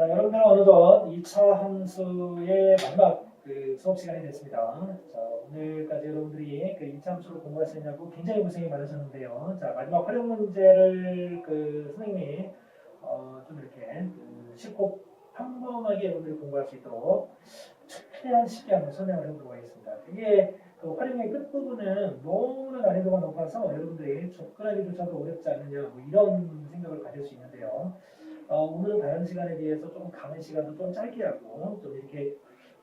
자, 여러분들은 어느덧 2차 함수의 마지막 그 수업 시간이 됐습니다. 자, 오늘까지 여러분들이 그 2차 함수를 공부하시느냐고 굉장히 고생이 많으셨는데요. 자, 마지막 활용 문제를 그 선생님이 어, 좀 이렇게 그 쉽고 평범하게 여러분들이 공부할 수 있도록 최대한 쉽게 한번 설명을 해보도록 하겠습니다. 이게 그 활용의 끝부분은 너무나 난이도가 높아서 여러분들이 접근하기조차도 어렵지 않느냐 뭐 이런 생각을 가질 수 있는데요. 어, 오늘은 다른 시간에 비해서 조금 강의 시간도 좀 짧게 하고 좀 이렇게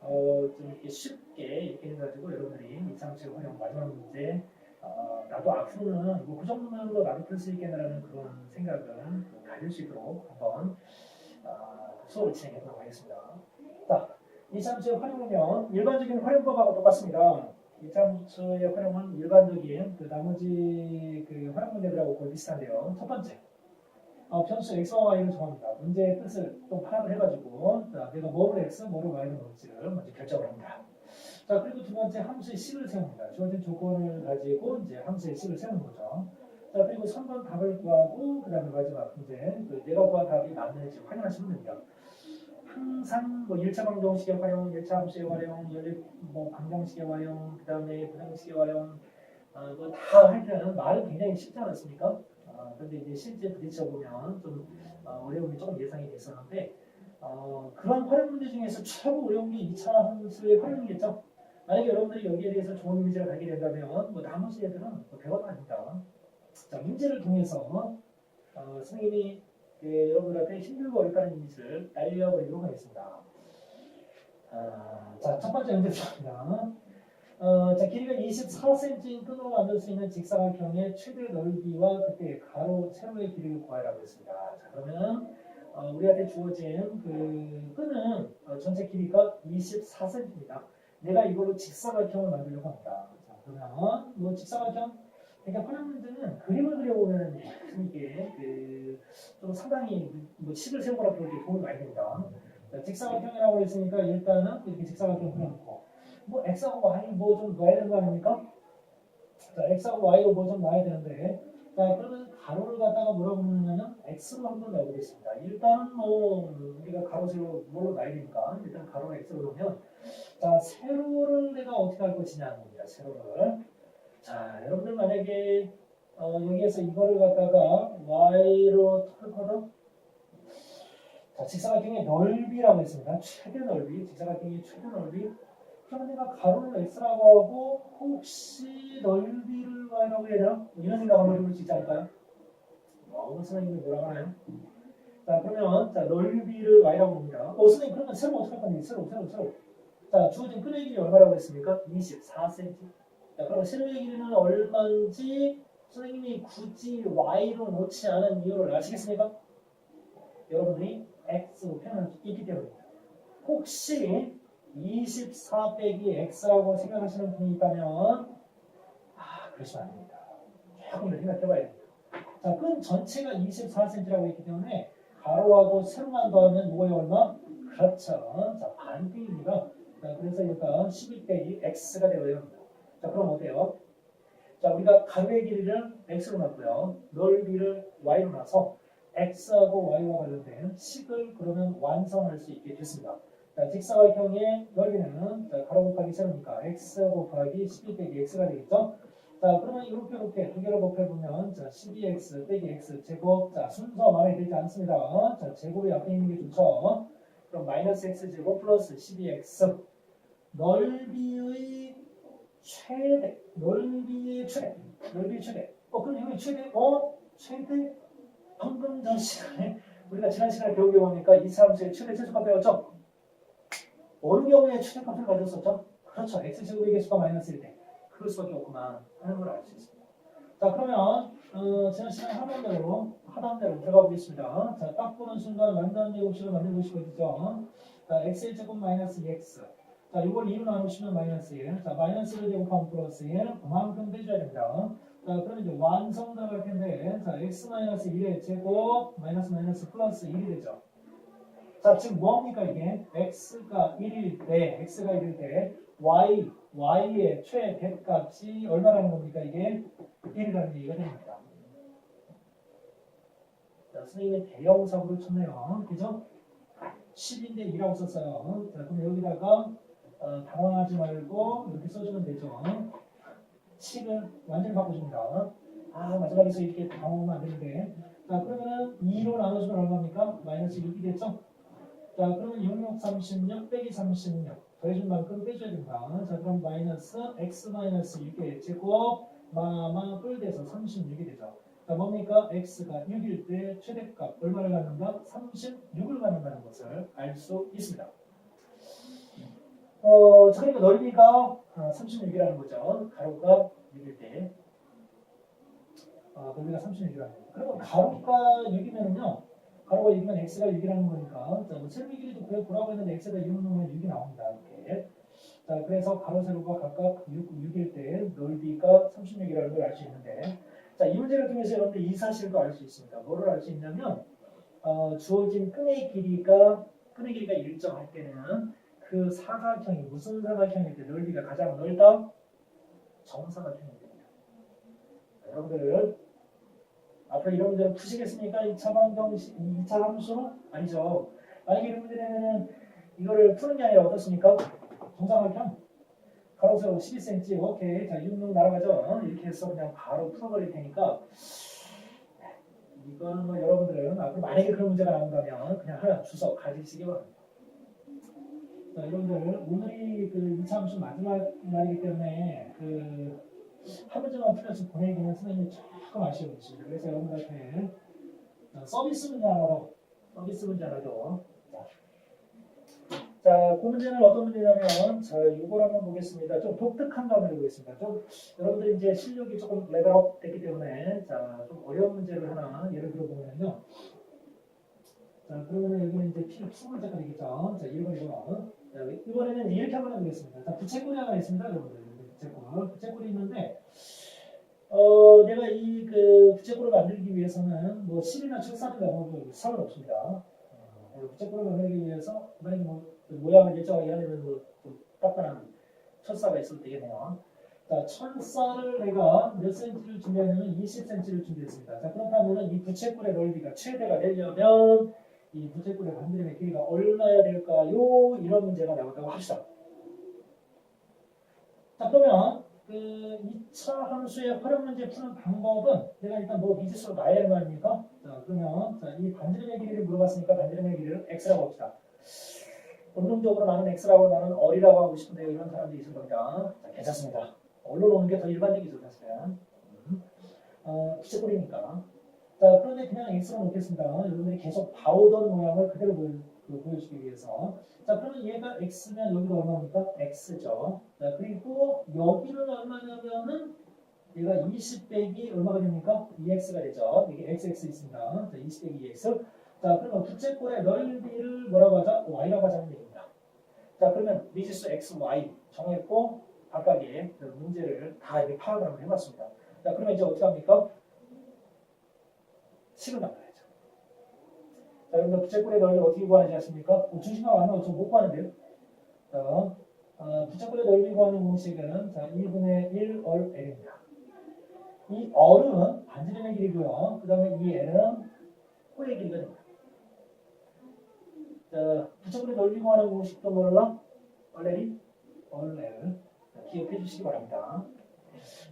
어, 좀 이렇게 쉽게 이렇게 해가지고 여러분들이 이상식 활용 마지막 문제 어, 나도 앞으로는 뭐 그 정도만으로 나도 풀 수 있겠나라는 그런 생각을 가질 수 있도록 한번 어, 수업을 진행해 보도록 하겠습니다. 자, 이참수의 활용은요 일반적인 활용법하고 똑같습니다. 이참수의 활용은 일반적인 그 나머지 그 활용 문제들하고 거의 비슷한데요. 첫 번째. 어, 변수 x와 y를 정합니다. 문제의 뜻을 좀 파악을 해가지고 자, 내가 뭐를 x, 뭐를 y로 넣을지를 먼저 결정을 합니다. 자 그리고 두 번째 함수의 식을 세웁니다. 주어진 조건을 가지고 이제 함수의 식을 세우는 거죠. 자 그리고 3번 답을 구하고 그 다음에 마지막 문제 그 내가 구한 답이 맞는지 확인하시면 됩니다. 항상 뭐 1차 방정식의 활용, 1차 함수의 활용, 연립 뭐 방정식의 활용, 그 다음에 부등식의 활용 어, 뭐다 할 때는 말은 굉장히 쉽지 않았습니까? 어, 근데 이제 실제 부딪혀 보면 좀 어, 어려움이 조금 예상이 됐었는데 어, 그런 활용 문제 중에서 최고 어려운 게 2차 함수의 활용이겠죠. 만약에 여러분들이 여기에 대해서 좋은 이미지를 갖게 된다면 뭐 나머지 애들은 뭐 별것도 아닙니다. 자 문제를 통해서 어, 선생님이 그 여러분들한테 힘들고 어렵다는 이미지를 알려버리도록 하겠습니다. 아, 자 첫 번째 문제 드립니다. 어, 자, 길이가 24cm인 끈으로 만들 수 있는 직사각형의 최대 넓이와 그때 가로, 세로의 길이를 구하라고 했습니다. 자, 그러면 어, 우리한테 주어진 그 끈은 어, 전체 길이가 24cm입니다. 내가 이걸로 직사각형을 만들려고 합니다. 자, 그러면 뭐 직사각형 그러니까 문제는 그림을 그려보면 이게 그 좀 상당히 뭐 식을 세우거나 그럴 때 도움이 많이 됩니다. 자, 직사각형이라고 했으니까 일단은 이렇게 직사각형 그려놓고 뭐 x하고 y 뭐좀 넣어야 되는 거 아닙니까? 자, x하고 y로 뭐 좀 넣어야 되는데 자 그러면 가로를 갖다가 뭐라고 부르냐면 x로 한번 넣어보겠습니다. 일단은 뭐 우리가 가로 세로 놔야 되니까 일단 가로를 x로 넣으면 자 세로를 내가 어떻게 할 것이냐는 겁니다. 세로를 자 여러분들 만약에 어, 여기에서 이거를 갖다가 y로 털거든 자 직사각형의 넓이라고 했습니다. 최대 넓이 직사각형의 최대 넓이 그러면 내가 가로를 x라고 하고 혹시 넓이를 y라고 해야 되나? 이런 생각 한번 해볼 수 있지 않을까요? 어, 선생님이 뭐라고 하나요? 자 그러면 자 넓이를 y라고 합니다. 어 선생님 그러면 세로 어떻게 할 건데? 세로 세로 세로. 자 주어진 끈의 길이 얼마라고 했습니까? 24cm. 자 그러면 세로의 길이는 얼마인지 선생님이 굳이 y로 놓지 않은 이유를 아시겠습니까? 여러분들이 x로 표현할 수 있기 때문입니다. 혹시 24 빼기 x라고 생각하시는 분이 있다면 아 그러시면 안 됩니다. 조금 더 생각해봐야 됩니다. 자, 끈 전체가 24cm라고 했기 때문에 가로하고 세로만 더하면 뭐예요 얼마? 그렇죠. 자 반띵입니다. 자, 그래서 일단 12 빼기 x가 되어요. 자 그럼 어때요? 자 우리가 가로의 길이를 x로 놨고요. 넓이를 y로 놔서 x하고 y와 관련된 식을 그러면 완성할 수 있게 됐습니다. 자, 직사각형의 넓이는 자, 가로 곱하기 세로니까 x 곱하기 12 빼기 x가 되겠죠? 자, 그러면 이렇게 이렇게 두 개를 곱해보면 자, 12x 빼기 x 제곱 자, 순서 마음에 들지 않습니다. 자, 제곱이 앞에 있는 게 좋죠? 그럼 마이너스 x 제곱 플러스 12x 넓이의 최대 넓이의 최대 넓이의 최대 어, 그럼 여기 최대 어? 최대 방금 전 시간에 우리가 지난 시간에 배우기 보니까 이 사람수의 최대 최소값 배웠죠? 어느 경우에 최대값을 가졌었죠? 그렇죠. x제곱의 개수가 마이너스 1대. 그럴 수밖에 없구만 하는 걸 알 수 있습니다. 자 그러면 어, 지난 시간에 하던 대로 하던 대로 들어가 보겠습니다. 자 딱 보는 순간 완전 제곱식을 만들고 싶어지죠. 자 x의 제곱 마이너스 2x. 자 이걸 2로 나누시면 마이너스 1. 자 마이너스 1을 제곱하면 플러스 1. 그만큼 빼줘야 됩니다. 자 그러면 이제 완성 들어갈 텐데 자 x 마이너스 1의 제곱 마이너스 마이너스 플러스 1이 되죠. 자, 지금 뭐합니까 이게? x가 1일 때, x가 1일 때, y, y의 최대값이 얼마라는 겁니까 이게? 1이라는 얘기가 됩니다. 자, 선생님이 대형 사고를 쳤네요. 그죠? 10인데 2라고 썼어요. 자, 그럼 여기다가 어, 당황하지 말고 이렇게 써주면 되죠. 10을 완전히 바꿔줍니다. 아, 마지막에서 이렇게 당황하면 안 되는데. 자, 그러면 2로 나눠주면 얼마입니까? 마이너스 6이 됐죠? 자, 그러면 66, 36 빼기 36. 더해준 만큼 빼줘야 된다. 자, 그럼 마이너스 x 마이너스 6의 제곱 마마 뿔 돼서 36이 되죠. 자, 뭡니까? x가 6일 때 최대값 얼마를 갖는다? 36을 갖는다는 것을 알 수 있습니다. 어, 자, 그러니까 넓이가 36이라는 거죠. 가로가 6일 때. 어, 넓이가 36이라는 거죠. 그러면 가로가 6이면요. 가로가 6이면 x가 6이라는 거니까. 자, 뭐 셀미 길이도 구해 보라고 했는데 x가 6 넣으면 6이 나옵니다. 이렇게. 자, 그래서 가로 세로가 각각 6, 6일 때 넓이가 36이라는 걸 알 수 있는데. 자, 이 문제를 통해서 여러분들 이 사실도 알 수 있습니다. 뭐를 알 수 있냐면, 어, 주어진 끈의 길이가, 끈의 길이가 일정할 때는 그 사각형이 무슨 사각형일 때 넓이가 가장 넓다? 정사각형이 됩니다. 자, 여러분들, 앞으로 이런 문제를 푸시겠습니까? 2차 방정식, 2차 함수? 아니죠. 만약에 이런 문제는 이거를 푸는 게 아니라 어떻습니까? 정사각형? 가로세로 12cm, 오케이. 자, 6는 날아가죠? 이렇게 해서 그냥 바로 풀어버릴 테니까, 이거는 뭐 여러분들은 앞으로 만약에 그런 문제가 나온다면 그냥 하나 주석 가지시기 바랍니다. 자, 여러분들, 오늘이 그 2차 함수 마지막 날이기 때문에 그 한 문제만 풀려서 보내기는 선생님이 조금 아쉬운 것입니다. 그래서 여러분들한테 어, 서비스 하나로, 서비스 하나로 자, 그 문제는 어떤 문제냐면, 자, 이걸 한번 보겠습니다. 좀 독특한 거 한번 해보겠습니다. 좀, 여러분들이 이제 실력이 조금 레벨업 됐기 때문에, 자, 좀 어려운 문제를 하나 예를 들어 보면요. 자, 그러면 여기는 이제 필 20문제가 되겠죠. 자, 1번, 2번. 자, 이번에는 이렇게 한번 해보겠습니다. 자, 부채꼴이 하나 있습니다, 여러분들. 부채꼴. 부채꼴이 있는데, 어, 내가 이 그 부채꼴을 만들기 위해서는 뭐 실이나 철사나 뭐 상관없습니다. 어, 부채꼴을 만들기 위해서, 만약에 뭐, 그 모양을 일정하게 하려면 뭐, 좀 딱딱한 철사가 있어도 되겠네요. 자, 철사를 내가 몇 센치를 준비하냐면 20cm를 준비했습니다. 자, 그렇다면 이 부채꼴의 넓이가 최대가 되려면 이 부채꼴의 반지름의 길이가 얼마야 될까요? 이런 문제가 나온다고 합시다. 자, 그러면 그 2차 함수의 활용 문제 푸는 방법은 내가 일단 뭐 미지수로 되는 거 아닙니까? 자, 그러면 자, 이 반지름의 길이를 물어봤으니까 반지름의 길이를 x라고 합시다. 본능적으로 나는 x라고 나는 어리라고 하고 싶은데 이런 사람들이 있을 겁니다. 자, 괜찮습니다. 얼로 오는 게 더 일반적이죠, 사실은. 음. 어, 부채꼴이니까. 자, 그런데 그냥 x로 놓겠습니다. 여러분들이 계속 봐오던 모양을 그대로 보여, 그, 보여주기 위해서. 자, 그러면 얘가 x면 여기가 얼마입니까? x죠. 자, 그리고 여기는 얼마냐면은 얘가 20 빼기 얼마가 됩니까? 2x가 되죠. 이게 xx 있습니다. 자, 20 빼기 2x. 자, 그러면 부채꼴의 넓이를 뭐라고 하자? y라고 하자는 얘기입니다. 자, 그러면 미지수 x, y 정했고 각각의 그 문제를 다 이렇게 파악을 한번 해봤습니다. 자, 그러면 이제 어떻게 합니까? 식을 만들어야죠. 자, 여러분들 부채꼴의 넓이 어떻게 구하는지 아십니까? 어, 중심각 완전 저못 구하는데요. 자, 어, 부채꼴의 넓이 구하는 공식은 자, 2분의 1얼 L입니다. 이 얼은 반지름의 길이고요. 그 다음에 이 L은 호의 길이가 됩니다. 자, 부채꼴의 넓이 구하는 공식도 몰라? 얼레리? 얼레를 기억해 주시기 바랍니다.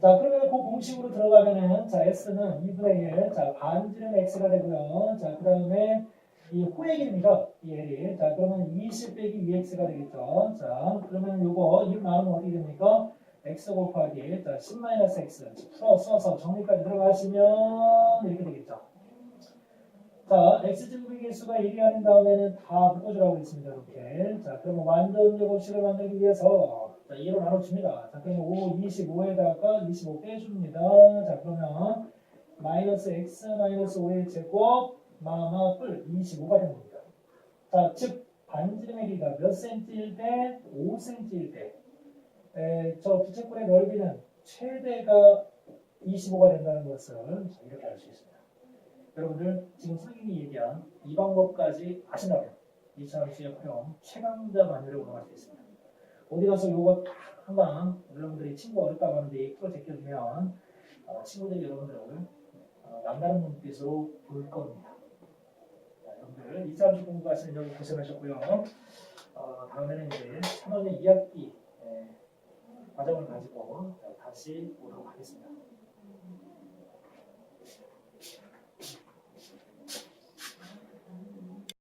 자, 그러면 그 공식으로 들어가면은, 자, S는 2분의 1, 자, 반지름 X가 되고요. 자, 그 다음에 이 호의 길이입니다. 이 L이. 자, 그러면 20 빼기 2X가 되겠죠. 자, 그러면 요거, 2 나누면 어떻게 됩니까? X 곱하기, 자, 10-X. 풀어 써서 정리까지 들어가시면 이렇게 되겠죠. 자, x제곱의 개수가 1이 아닌 다음에는 다 묶어주라고 했습니다. 이렇게. 자, 그러면 완전 제곱식을 만들기 위해서 자, 2로 나눠줍니다. 자, 그러면 5, 25에다가 25 빼줍니다. 자, 그러면 마이너스 x 마이너스 5의 제곱 마마 뿔 25가 되는 겁니다. 자, 즉 반지름의 길이가 몇 cm일 때? 5cm일 때. 에, 저 부채꼴의 넓이는 최대가 25가 된다는 것을 자, 이렇게 알 수 있습니다. 여러분들 지금 선생님이 얘기한 이 방법까지 아신다면 2차 함수의 활용 최강자 마뉴를 운영할 수 있습니다. 어디 가서 요거 딱 한방 여러분들이 친구 어렵다고 하는데 풀어 제껴주면 어, 친구들이 여러분들을 어, 남다른 눈빛으로 볼 겁니다. 자, 여러분들 2차 함수 공부하시느라고 고생하셨고요. 어, 다음에는 이제 3학년 2학기 예, 과정을 가지고 다시 오도록 하겠습니다.